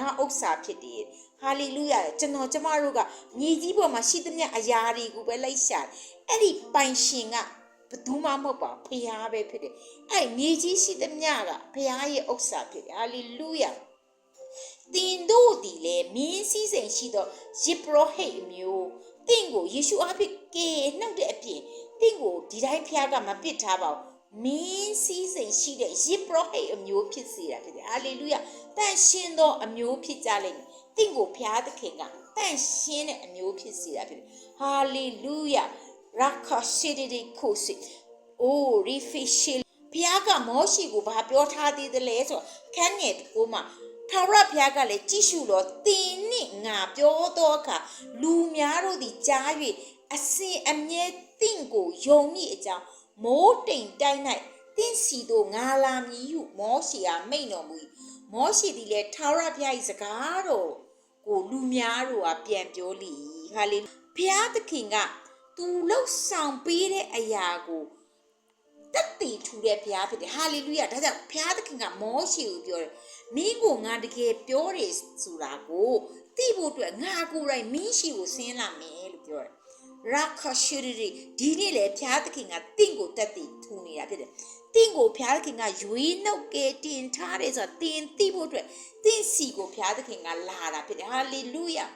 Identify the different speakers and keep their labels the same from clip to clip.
Speaker 1: ငါဥစ္စာဖြစ်တယ်ဟာလေလုယာကျွန်တော်ကျမတို့ကမြေကြီးပေါ်မှာရှိသမျှအရာတွေကိုပဲလိုက်ရှာတယ်အဲ့ဒီပိုင်ရှင်ကဘယ်သူမှမဟုတ်ပါဘူးဖခင်ပဲဖြစ်တယ်အဲ့မြေကြီးရှိသမျှကဖခင်ရဲ့ဥစ္စာဖြစ်တယ်ဟာလေလုယာတင်တို့ဒီလေမင်းစည်းစိမ်ရှိသောယေဘရဟိတ်အမျိုးတင့်ကိုယေရှုအဖြစ်ကဲနှုတ်တဲ့အပြင်တင့်ကိုဒီတိုင်းဖျားကမပစ်ထားပါဘူး မင်းစည်းစိမ်ရှိတဲ့ယေဘရဟိတ်အမျိုးဖြစ်စေတာဖြစ်တယ်ဟာလေလုယာတန်ရှင်သောအမျိုးဖြစ်ကြလိမ့်မယ်တင့်ကိုဖျားသခင်ကတန်ရှင်တဲ့အမျိုးဖြစ်စေတာဖြစ်တယ်ဟာလေလုယာရာခရှိဒီဒီကိုစီအိုရီဖီရှီဘုရားကမောရှိကိုဘာပြောထားသေးသလဲဆိုတော့ခန်းငယ်တစ်ခုမှာထာဝရဘုရားကလည်းကြည့်ရှုတော့တင်းနှင့်ငါပြောတော့အခါလူများတို့သည်ကြား၍အစင်အမြဲတင့်ကိုယုံမိအကြောင်း မိုးတိမ်တိုင်း၌တင့်စီတို့ငါလာမည်ဟုမောရှိအားမိန့်တော်မူ၏မောရှိသည်လည်းထာဝရဘုရား၏စကားတော်ကိုလူများတို့ကပြန်ပြောလိဟာလေဘုရားသခင်ကသူလှုပ်ဆောင်ပေးတဲ့အရာကိုတက်တည်ထူတဲ့ဘုရားဖြစ်တယ်ဟာလေလုယာဒါကြောင့်ဘုရားသခင်ကမောရှိကိုပြောတယ်မင်းကိုငါတကယ်ပြောတယ်ဆိုတာကိုသိဖို့အတွက်ငါကိုယ်တိုင်မင်းရှိကိုဆင်းလာမယ်လို့ပြောတယ် ရာခရှိရီဒီနေ့လေဘုရားသခင်ကတင့်ကိုတက်တည်ထူနေတာဖြစ်တယ်တင့်ကိုဘုရားသခင်ကရွေးနှုတ်ကဲတင်ထားတယ်ဆိုတာတင်သိဖို့အတွက်တင့်စီကိုဘုရားသခင်ကလာတာဖြစ်တယ်ဟာလေလုယာ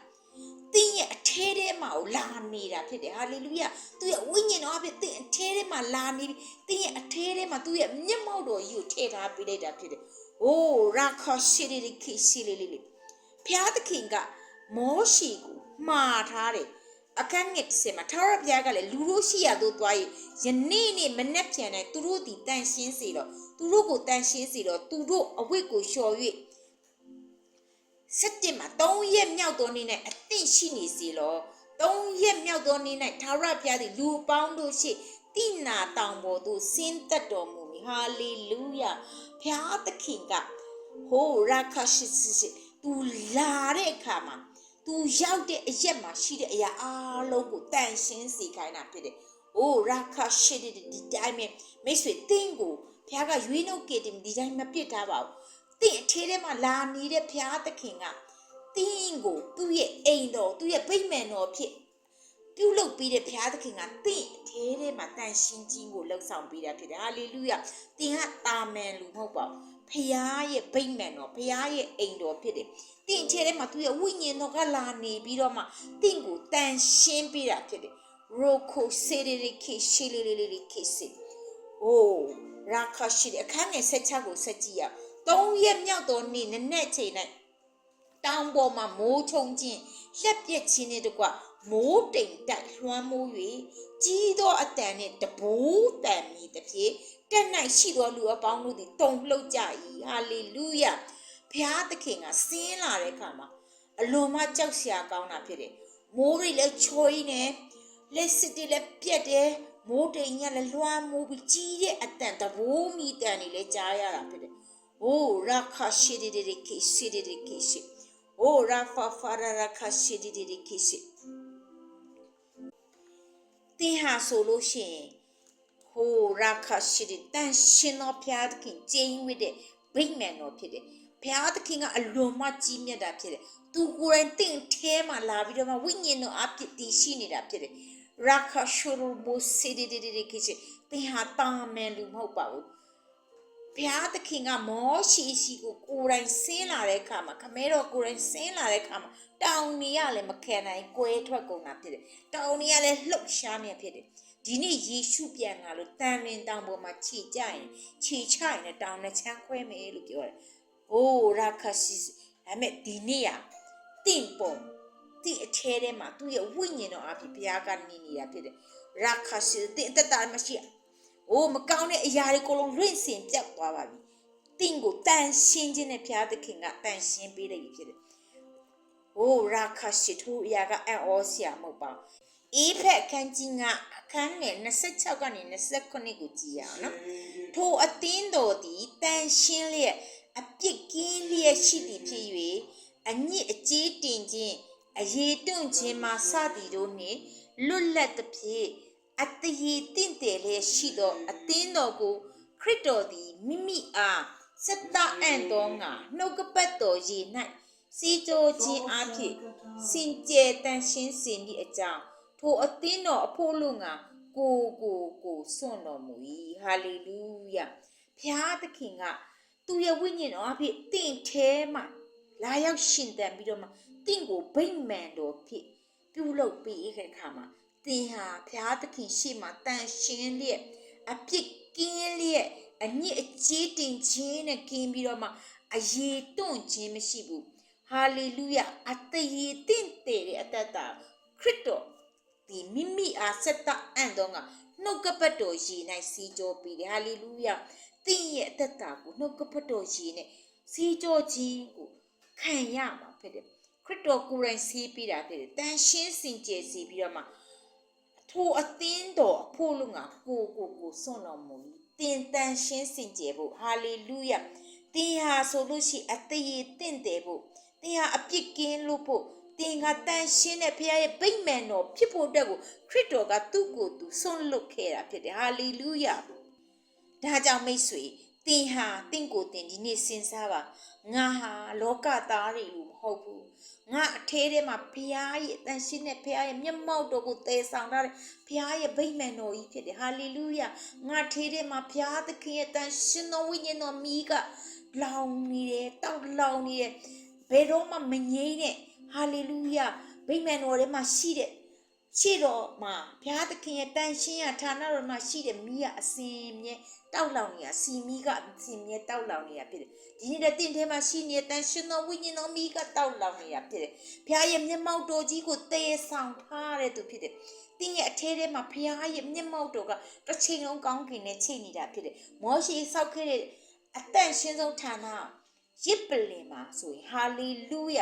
Speaker 1: တင်းရဲ့အထဲထဲမှာကိုလာနေတာဖြစ်တယ်ဟာလေလုယာသူရဲ့ဝိညာဉ်တော်အဖြစ်တင်းအထဲထဲမှာလာနေပြီတင်းရဲ့အထဲထဲမှာသူရဲ့မျက်မှောက်တော်ကြီးကိုထည့်ထားပေးလိုက်တာဖြစ်တယ်အိုးရာခရှိရီခိရှိလီလီလီဖျားသခင်ကမောရှိကိုမှားထားတယ် အခန်းငယ်တစ်စမှာထာဝရဘုရားကလည်းလူတို့ရှိရသို့သွား၍ယနေ့နေ့မနေ့ပြန်တိုင်းသူတို့ဒီတန်ရှင်းစေတော့သူတို့ကိုတန်ရှင်းစေတော့သူတို့အဝတ်ကိုလျှော်၍စက်တင်မှာ3ရက်မြောက်သောနေ့၌အသင့်ရှိနေစေလော3ရက်မြောက်သောနေ့၌ထာဝရဘုရားသည်လူပေါင်းတို့ရှိတိနာတောင်ပေါ်သို့ဆင်းသက်တော်မူမည်ဟာလေလုယာဘုရားသခင်ကဟိုရာခရှိစီသူလာတဲ့အခါမှာ သူရောက်တဲ့အရက်မှာရှိတဲ့အရာအလုံးကိုတန်ရှင်းစေခိုင်းတာဖြစ်တယ်။အိုရာခရှိတဲ့ဒီတိုင်းပဲမိတ်ဆွေတင်းကိုဘုရားကရွေးနှုတ်ကေတင်ဒီတိုင်းမပြစ်ထားပါဘူး။တင်းအထဲထဲမှာလာနေတဲ့ဘုရားသခင်ကတင်းကိုသူ့ရဲ့အိမ်တော်သူ့ရဲ့ဗိမ္မာန်တော်ဖြစ် ပြုလုပ်ပြီးတဲ့ဘုရားသခင်ကတင့်အထဲထဲမှာတန်ရှင်းခြင်းကိုလှုပ်ဆောင်ပေးတာဖြစ်တယ်ဟာလေလုယတင်ကတာမန်လူမဟုတ်ပါဘူးဘုရားရဲ့ဗိမ္မာန်တော်ဘုရားရဲ့အိမ်တော်ဖြစ်တယ်တင့်အထဲထဲမှာသူ့ရဲ့ဝိညာဉ်တော်ကလာနေပြီးတော့မှတင့်ကိုတန်ရှင်းပေးတာဖြစ်တယ်ရိုခိုစေရီရီခိရှီလီလီလီခိစီအိုးရာခရှိတဲ့အခန်းငယ်ဆက်ချက်ကိုဆက်ကြည့်ရအောင်၃ရက်မြောက်သောနေ့နက်နက်ချိန်၌တောင်ပေါ်မှာမိုးချုံခြင်းလက်ပြက်ခြင်းနဲ့တကွ မိုးတိမ်တိုက်လွှမ်းမိုး၍ကြီးသောအတန်နှင့်တဘိုးတန်မီတစ်ပြေတက်၌ရှိသောလူအပေါင်းတို့သည်တုန်လှုပ်ကြ၏ဟာလေလုယဘုရားသခင်ကဆင်းလာတဲ့အခါမှာအလွန်မှကြောက်စရာကောင်းတာဖြစ်တယ်မိုးတွေလည်းချွေးနေလက်စစ်တွေလည်းပြက်တယ်မိုးတိမ်ညလည်းလွှမ်းမိုးပြီးကြီးတဲ့အတန်တဘိုးမီတန်တွေလည်းကြားရတာဖြစ်တယ်အိုးရာခရှိဒီဒီဒီခိရှိဒီဒီခိရှိအိုးရာဖာဖာရာရာခရှိဒီဒီဒီခိရှိ တင်ဟာဆိုလို့ရှိရင်ဟိုရာခရှိတဲ့တန်ရှင်တော်ဘုရားသခင်ကျင်းဝိတဲ့ဗိမ္မာန်တော်ဖြစ်တယ်ဘုရားသခင်ကအလွန်မှကြီးမြတ်တာဖြစ်တယ်သူကိုယ်တိုင်တင့်ထဲမှာလာပြီးတော့မှဝိညာဉ်တော်အပြစ်တည်ရှိနေတာဖြစ်တယ်ရာခရှူရဘိုစီဒီဒီဒီကိချတင်ဟာတာမန်လူမဟုတ်ပါဘူး ဘုရားသခင်ကမောရှိရှိကိုကိုယ်တိုင်ဆင်းလာတဲ့အခါမှာခမဲတော်ကိုယ်တိုင်ဆင်းလာတဲ့အခါမှာတောင်နေရလည်းမခံနိုင်ကွဲထွက်ကုန်တာဖြစ်တယ်တောင်နေရလည်းလှုပ်ရှားနေဖြစ်တယ်ဒီနေ့ယေရှုပြန်လာလို့တန်လင်းတောင်ပေါ်မှာခြေကြရင်ခြေချရင်လည်းတောင်နဲ့ချမ်းခွဲမယ်လို့ပြောတယ်။အိုးရာခရှိဒါပေမဲ့ဒီနေ့อ่ะတင့်ပုံတင့်အထဲထဲမှာသူ့ရဲ့ဝိညာဉ်တော်အဖြစ်ဘုရားကနေနေတာဖြစ်တယ်။ရာခရှိတင့်အသက်တာမရှိ။ အိုးမကောင်းတဲ့အရာတွေကိုလုံးလွင့်စင်ပြတ်သွားပါပြီ။တင့်ကိုတန်ရှင်းခြင်းနဲ့ဘုရားသခင်ကတန်ရှင်းပေးလိုက်ပြီဖြစ်တယ်။အိုးရာခရှိသူအရာကအံ့ဩစရာမဟုတ်ပါဘူး။အေးဖက်ခန်းကြီးကအခန်းငယ်26ကနေ29ကိုကြည့်ရအောင်နော်ထိုအသင်းတော်သည်တန်ရှင်းလျက်အပြစ်ကင်းလျက်ရှိသည်ဖြစ်၍အညစ်အကြေးတင်ခြင်းအရေတွန့်ခြင်းမှစသည်တို့နှင့်လွတ်လပ်သဖြင့် အတရေတင့်တယ်လျက်ရှိသောအသင်းတော်ကိုခရစ်တော်သည်မိမိအားစက်တအံ့သောငါနှုတ်ကပတ်တော်ရေ၌စီကြိုခြင်းအဖြစ်စင်ကြယ်တန်ရှင်းစင်သည့်အကြောင်းထိုအသင်းတော်အဖို့လူငါကိုကိုကိုစွန့်တော်မူ၏ဟာလေလုယဖျားသခင်ကသူရဲ့ဝိညာဉ်တော်အဖြစ်တင့်ထဲမှာလာရောက်ရှင်တန်ပြီးတော့မှတင့်ကိုဗိမ့်မှန်တော်ဖြစ်ပြုလုပ်ပေးခဲ့ခါမှာ တင်ဟာဖျားသခင်ရှေ့မှာတန်ရှင်းလျက်အပြစ်ကင်းလျက်အညစ်အကြေးတင်ခြင်းနဲ့ကင်းပြီးတော့မှအယေတွန့်ခြင်းမရှိဘူးဟာလေလုယအတရေတင့်တယ်တဲ့အတ္တတာခရစ်တော်ဒီမိမိအားဆက်တအံ့တော့ကနှုတ်ကပတ်တော်ရည်၌စီကြောပြီးတယ်ဟာလေလုယသင်ရဲ့အတ္တတာကိုနှုတ်ကပတ်တော်ရည်နဲ့စီကြောခြင်းကိုခံရမှာဖြစ်တယ်ခရစ်တော်ကိုယ်တိုင်စီးပြီးတာဖြစ်တယ်တန်ရှင်းစင်ကြယ်စီပြီးတော့မှ ထိုအသင်းတော်အဖို့လူငါကိုကိုကိုစွန့်တော်မူ၏တင်တန်ရှင်းစင်ကြယ်ဖို့ဟာလေလုယတင်ဟာဆိုလို့ရှိအသေးတင့်တယ်ဖို့တင်ဟာအပြစ်ကင်းလို့ဖို့တင်ကတန်ရှင်းတဲ့ဘုရားရဲ့ဗိမ့်မှန်တော်ဖြစ်ဖို့အတွက်ကိုခရစ်တော်ကသူ့ကိုယ်သူစွန့်လွတ်ခဲ့တာဖြစ်တယ်ဟာလေလုယဒါကြောင့်မိတ်ဆွေတင်ဟာတင့်ကိုယ်တင်ဒီနေ့စဉ်းစားပါငါဟာလောကသားတွေလို့မ ဟုတ်ဘူးငါအထဲထဲမှာဖះရဲ့တန်ရှင်းတဲ့ဖះရဲ့မျက်မှောက်တော်ကိုတည်ဆောင်ထားတဲ့ဖះရဲ့ဗိမ့်မှန်တော်ကြီးဖြစ်တယ်ဟာလေလုယငါထဲထဲမှာဖះသခင်ရဲ့တန်ရှင်းတော်ဝိညာဉ်တော်မီးကလောင်နေတယ်တောက်လောင်နေတယ်ဘယ်တော့မှမငြိမ့်နဲ့ဟာလေလုယဗိမ့်မှန်တော်ထဲမှာရှိတဲ့ ရှိတော်မှာဘုရားသခင်ရဲ့တန်ရှင်းရဌာနတော်မှာရှိတဲ့မိကအစင်မြဲတောက်လောင်နေတာစီမိကအစင်မြဲတောက်လောင်နေတာဖြစ်တယ်ဒီနေ့တဲ့တင့်ထဲမှာရှိနေတဲ့တန်ရှင်းတော်ဝိညာဉ်တော်မိကတောက်လောင်နေတာဖြစ်တယ်ဘုရားရဲ့မျက်မှောက်တော်ကြီးကိုတည်ဆောင်ထားတဲ့သူဖြစ်တယ်တင်းရဲ့အထဲထဲမှာဘုရားရဲ့မျက်မှောက်တော်ကတစ်ချိန်လုံးကောင်းကင်နဲ့ချိန်နေတာဖြစ်တယ်မောရှိဆောက်ခဲ့တဲ့အတန့်ရှင်းဆုံးဌာနရစ်ပလင်မှာဆိုရင်ဟာလေလုယ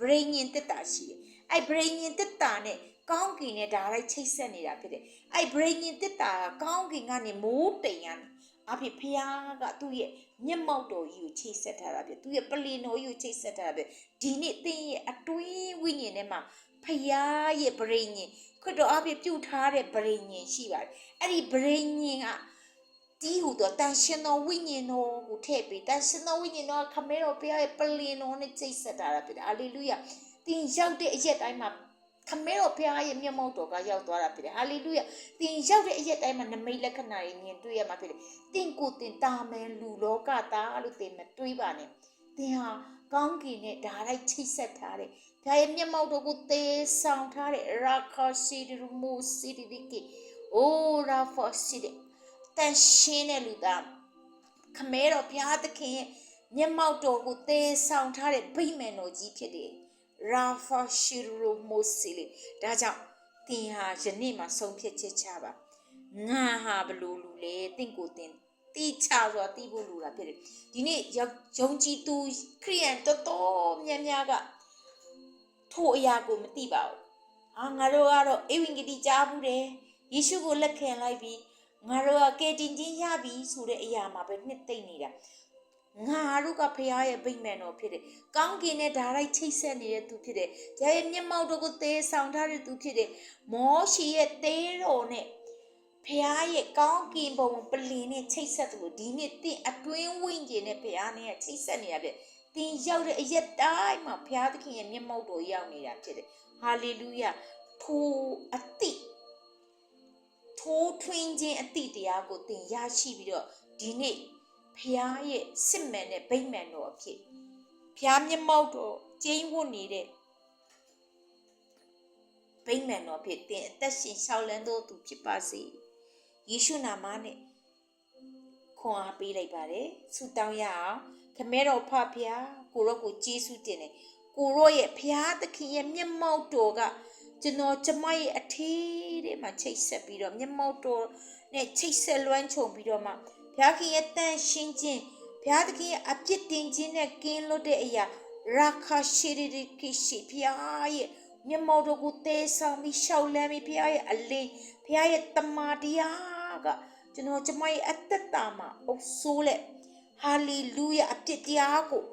Speaker 1: ဗြိဉ္ဉ်တက်တာရှိတယ်အဲ့ဗြိဉ္ဉ်တက်တာနဲ့ ကောင်းကင်နဲ့ဒါလိုက်ချိတ်ဆက်နေတာဖြစ်တယ်အဲ့ဗြိဉ္ဉ်တက်တာကကောင်းကင်ကနေမိုးတိမ်ရနေအဖေဖះကသူ့ရဲ့မျက်မှောက်တော်ကြီးကိုချိတ်ဆက်ထားတာဖြစ်သူ့ရဲ့ပလင်တော်ကြီးကိုချိတ်ဆက်ထားတာဖြစ်ဒီနေ့သင်ရဲ့အတွင်းဝိညာဉ်ထဲမှာဖះရဲ့ဗြိဉ္ဉ်ခရစ်တော်အဖေပြုထားတဲ့ဗြိဉ္ဉ်ရှိပါတယ်အဲ့ဒီဗြိဉ္ဉ်ကတီးဟူတော့တန်ရှင်တော်ဝိညာဉ်တော်ကိုထည့်ပြီးတန်ရှင်တော်ဝိညာဉ်တော်ကခမဲတော်ဘုရားရဲ့ပလင်တော်နဲ့ကျိတ်ဆက်တာဖြစ်တယ်ဟာလေလုယသင်ရောက်တဲ့အရက်တိုင်းမှာ ခမဲတော်ဘုရားရဲ့မျက်မှောက်တော်ကရောက်သွားတာဖြစ်တယ်ဟာလေလုယသင်ရောက်တဲ့အရက်တိုင်းမှာနမိတ်လက္ခဏာတွေမြင်တွေ့ရမှာဖြစ်တယ်သင်ကိုယ်သင်တာမယ်လူလောကသားလို့သင်မတွေးပါနဲ့သင်ဟာကောင်းကင်နဲ့ဓာတ်လိုက်ချိတ်ဆက်ထားတယ်ဘုရားရဲ့မျက်မှောက်တော်ကိုသေဆောင်ထားတဲ့ရာခါစီဒရမူစီဒီဒီကီအိုရာဖောစီဒီတန်ရှင်းတဲ့လူသားခမဲတော်ဘုရားသခင်ရဲ့မျက်မှောက်တော်ကိုသေဆောင်ထားတဲ့ဗိမာန်တော်ကြီးဖြစ်တယ် ရာဖာရှိရိုမိုစီလီဒါကြောင့်သင်ဟာယနေ့မှဆုံးဖြတ်ချက်ချပါငါဟာဘလို့လူလဲတင့်ကိုတင်တီချဆိုတာတီးဖို့လူတာဖြစ်တယ်ဒီနေ့ယုံကြည်သူခရိယန်တော်တော်များများကထိုအရာကိုမသိပါဘူးအာငါတို့ကတော့အေဝံဂေလိကြားဘူးတယ်ယေရှုကိုလက်ခံလိုက်ပြီးငါတို့ကကယ်တင်ခြင်းရပြီဆိုတဲ့အရာမှာပဲနှစ်သိမ့်နေတာ ငါတို့ကဖခင်ရဲ့ဗိမ္မာန်တော်ဖြစ်တယ်။ကောင်းကင်နဲ့ဓာတ်ရိုက်ချိတ်ဆက်နေတဲ့သူဖြစ်တယ်။ဂျာရဲ့မျက်မှောက်တော်ကိုသေဆောင်ထားတဲ့သူဖြစ်တယ်။မောရှိရဲ့တေးတော်နဲ့ဖခင်ရဲ့ကောင်းကင်ဘုံပလင်နဲ့ချိတ်ဆက်တယ်လို့ဒီနေ့တင့်အတွင်းဝိညာဉ်နဲ့ဖခင်နဲ့ချိတ်ဆက်နေတာဖြစ်။တင်ရောက်တဲ့အရက်တိုင်းမှာဖခင်သခင်ရဲ့မျက်မှောက်တော်ရောက်နေတာဖြစ်တယ်။ဟာလေလုယထိုအတိထိုးထွင်းခြင်းအတိတရားကိုသင်ရရှိပြီးတော့ဒီနေ့ ဖះရဲ့စစ်မှန်တဲ့ဗိမ္မာန်တော်အဖြစ်ဖះမျက်မှောက်တော်ကျင်းဝတ်နေတဲ့ဗိမ္မာန်တော်ဖြစ်သင်အသက်ရှင်ရှောက်လန်းသောသူဖြစ်ပါစေယေရှုနာမနဲ့ခွန်အားပေးလိုက်ပါတယ်ဆုတောင်းရအောင်ခမဲတော်ဖဖះကိုရောကိုကျေးဇူးတင်တယ်ကိုရောရဲ့ဖះသခင်ရဲ့မျက်မှောက်တော်ကကျွန်တော်ကျမရဲ့အထေးထဲမှာချိတ်ဆက်ပြီးတော့မျက်မှောက်တော်နဲ့ချိတ်ဆက်လွှမ်းခြုံပြီးတော့မှ ဘုရားခင်ရဲ့တန်ရှင်းခြင်းဘုရားသခင်ရဲ့အပြစ်တင်ခြင်းနဲ့ကင်းလွတ်တဲ့အရာရာခရှိရီရီကိရှိဘုရားရဲ့မျက်မှောက်တော်ကိုတဲဆောင်ပြီးရှောက်လန်းပြီးဘုရားရဲ့အလေးဘုရားရဲ့တမန်တရားကကျွန်တော်ကျမရဲ့အသက်တာမှာအုပ်ဆိုးလက်ဟာလေလုယအပြစ်တရားကို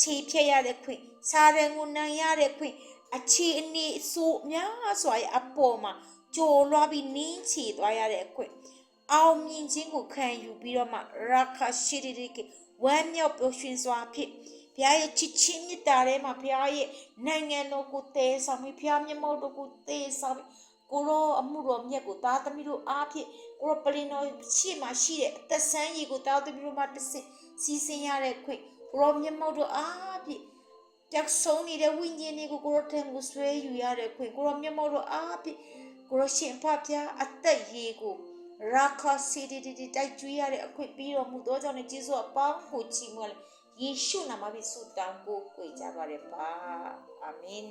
Speaker 1: ခြေဖြတ်ရတဲ့ခွင့်စာရန်ကိုနိုင်ရတဲ့ခွင့်အခြေအနေအဆိုးများစွာရဲ့အပေါ်မှာကြော်လွှားပြီးနင်းချီသွားရတဲ့အခွင့် အောင်မြင်ခြင်းကိုခံယူပြီးတော့မှရာခရှိရီရီကဝမ်းမြောက်ပျော်ရွှင်စွာဖြစ်ဘုရားရဲ့ချစ်ချင်းမြတ်တာထဲမှာဘုရားရဲ့နိုင်ငံတော်ကိုတည်ဆောင်ပြီးဘုရားမျက်မှောက်တော်ကိုတည်ဆောင်ပြီးကိုရောအမှုတော်မြတ်ကိုသားသမီးတို့အားဖြင့်ကိုရောပလင်တော်ရှေ့မှာရှိတဲ့အသက်ဆန်းရည်ကိုသားသမီးတို့မှတစ်ဆင့်စီးဆင်းရတဲ့ခွင့်ကိုရောမျက်မှောက်တော်အားဖြင့်တက်ဆုံးနေတဲ့ဝိညာဉ်တွေကိုကိုရောထံကိုဆွဲယူရတဲ့ခွင့်ကိုရောမျက်မှောက်တော်အားဖြင့်ကိုရောရှင်ဖဖျားအသက်ရည်ကို ရာခစီတီတီတိုက်ကျွေးရတဲ့အခွင့်ပြီးတော်မူသောကြောင့်လည်းယေရှုအပေါင်းကိုချီးမွမ်းလေယေရှုနာမဖြင့်ဆုတောင်းကိုကိုကြပါရပါအာမင်